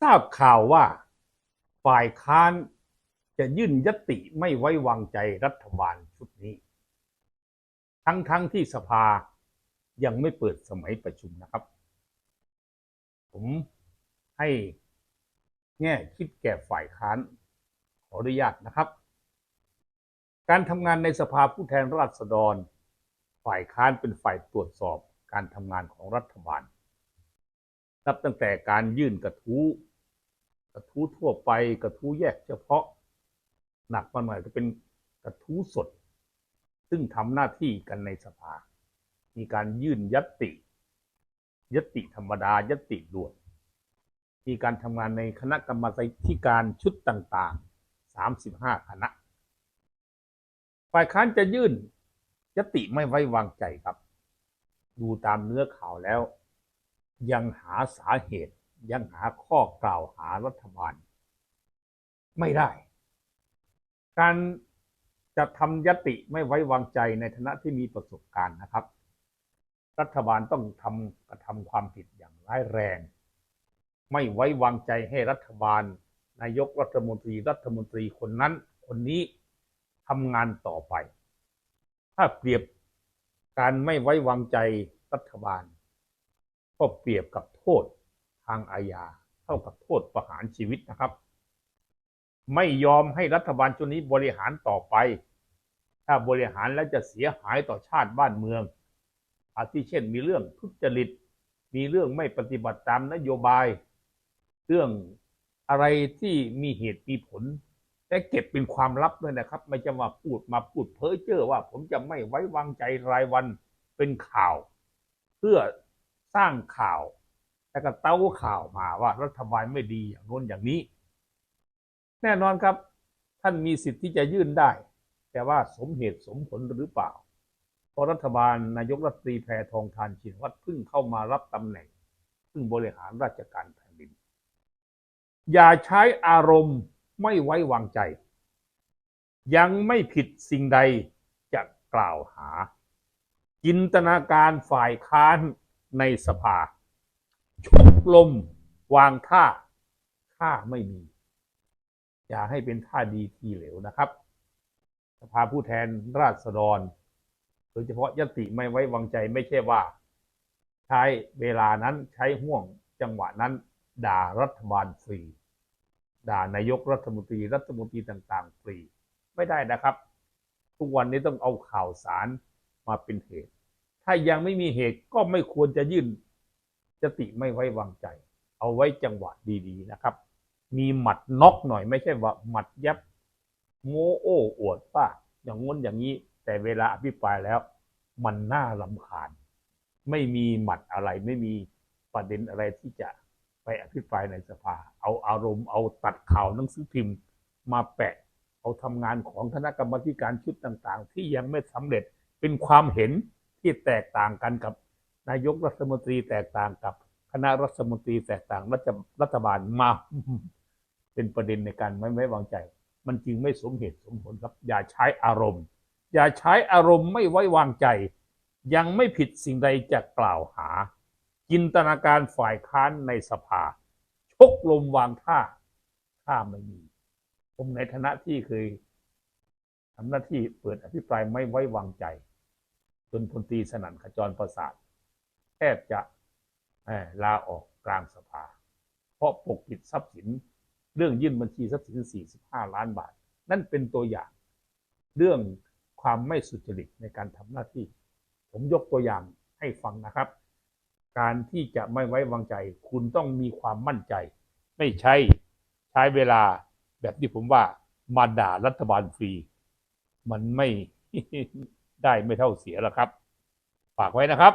ทราบข่าวว่าฝ่ายค้านจะยื่นยติไม่ไว้วางใจรัฐบาลชุดนี้ ทั้งๆทที่สภายังไม่เปิดสมัยประชุมนะครับ ผมให้แง่คิดแก่ฝ่ายค้าน ขออนุญาตนะครับ การทำงานในสภาผู้แทนราษฎร ฝ่ายค้านเป็นฝ่ายตรวจสอบการทำงานของรัฐบาล นับตั้งแต่การยื่นกระทู้ ระทู้ทั่วไปกระทู้แยกเฉพาะ หนักมาหน่อยก็เป็นกระทู้สด ซึ่งทำหน้าที่กันในสภา มีการยื่นยัตติ ยติธรรมดายติด่วนมีการทำงานในคณะกรรมาการชุดต่างๆ 35 คณะ ฝ่ายค้านจะยื่นยติไม่ไว้วางใจครับ ดูตามเนื้อข่าวแล้ว ยังหาสาเหตุ ยังหาข้อกล่าวหารัฐบาล ไม่ได้ การจะทำยติไม่ไว้วางใจในฐานะที่มีประสบการณ์นะครับ รัฐบาลต้องทำกระทำความผิดอย่างร้ายแรง ไม่ไว้วางใจให้รัฐบาล นายกรัฐมนตรีรัฐมนตรีคนนั้น คนนี้ทำงานต่อไป ถ้าเปรียบการไม่ไว้วางใจรัฐบาล ก็เปรียบกับโทษ ทางอาญาเท่ากับโทษประหารชีวิตนะครับ ไม่ยอมให้รัฐบาลชุดนี้บริหารต่อไป ถ้าบริหารแล้วจะเสียหายต่อชาติบ้านเมือง อาทิเช่นมีเรื่องทุจริต มีเรื่องไม่ปฏิบัติตามนโยบาย เรื่องอะไรที่มีเหตุมีผลแต่เก็บเป็นความลับด้วยนะครับ ไม่จะมาพูดมาพูดเพ้อเจ้อว่า ผมจะไม่ไว้วางใจรายวันเป็นข่าว เพื่อสร้างข่าว แล้วก็เต้าข่าวมาว่ารัฐบาลไม่ดีอย่างโน้นอย่างนี้ แน่นอนครับ ท่านมีสิทธิ์ที่จะยื่นได้ แต่ว่าสมเหตุสมผลหรือเปล่า เพราะรัฐบาลนายกรัฐมนตรีแพทองทานชินวัตรเพิ่งเข้ามารับตำแหน่งเพิ่งบริหารราชการแผ่นดิน อย่าใช้อารมณ์ไม่ไว้วางใจ ยังไม่ผิดสิ่งใดจะกล่าวหา จินตนาการฝ่ายค้านในสภา ชุกลมวางท่าท่าไม่มี อย่าให้เป็นท่าดีทีเหลวนะครับสภาผู้แทนราษฎรโดยเฉพาะยติไม่ไว้วางใจไม่ใช่ว่า ใช้เวลานั้นใช้ห่วงจังหวะนั้น ด่ารัฐบาลฟรี ด่านายกรัฐมนตรีรัฐมนตรีต่างๆ ฟรี ไม่ได้นะครับ ทุกวันนี้ต้องเอาข่าวสารมาเป็นเหตุ ถ้ายังไม่มีเหตุก็ไม่ควรจะยื่น ยติไม่ไว้วางใจ เอาไว้จังหวะดีๆนะครับ มีหมัดน็อกหน่อยไม่ใช่ว่าหมัดยับโมโอ้อวดป้าอย่างง้นอย่างนี้ แต่เวลาอภิปรายแล้ว มันน่าลำคาญ ไม่มีหมัดอะไรไม่มีประเด็นอะไรที่จะไปอภิปรายในสภา เอาอารมณ์เอาตัดข่าวหนังสือพิมพ์ มาแปะ เอาทำงานของคณะกรรมการชุดต่างๆ ที่ยังไม่สำเร็จเป็นความเห็นที่แตกต่างกันกับ นายกรัฐมนตรีแตกต่างกับคณะรัฐมนตรีแตกต่างรัฐรัฐบาลมา เป็นประเด็นในการไม่ไว้วางใจ มันจึงไม่สมเหตุสมผลครับ อย่าใช้อารมณ์ อย่าใช้อารมณ์ไม่ไว้วางใจ ยังไม่ผิดสิ่งใดจะกล่าวหา จินตนาการฝ่ายค้านในสภา ชกลมวางท่าท่าไม่มี ผมในฐานะที่เคยทำหน้าที่เปิดอภิปรายไม่ไว้วางใจ จนพลตรีสนั่นขจรประสาท แทบจะลาออกกลางสภา เพราะปกปิดทรัพย์สินเรื่องยื่นบัญชีทรัพย์สิน 45 ล้านบาท นั่นเป็นตัวอย่างเรื่องความไม่สุจริตในการทำหน้าที่ ผมยกตัวอย่างให้ฟังนะครับ การที่จะไม่ไว้วางใจ คุณต้องมีความมั่นใจ ไม่ใช่ใช้เวลาแบบที่ผมว่ามาด่ารัฐบาลฟรี มันไม่ได้ไม่เท่าเสียแล้วครับ ฝากไว้นะครับ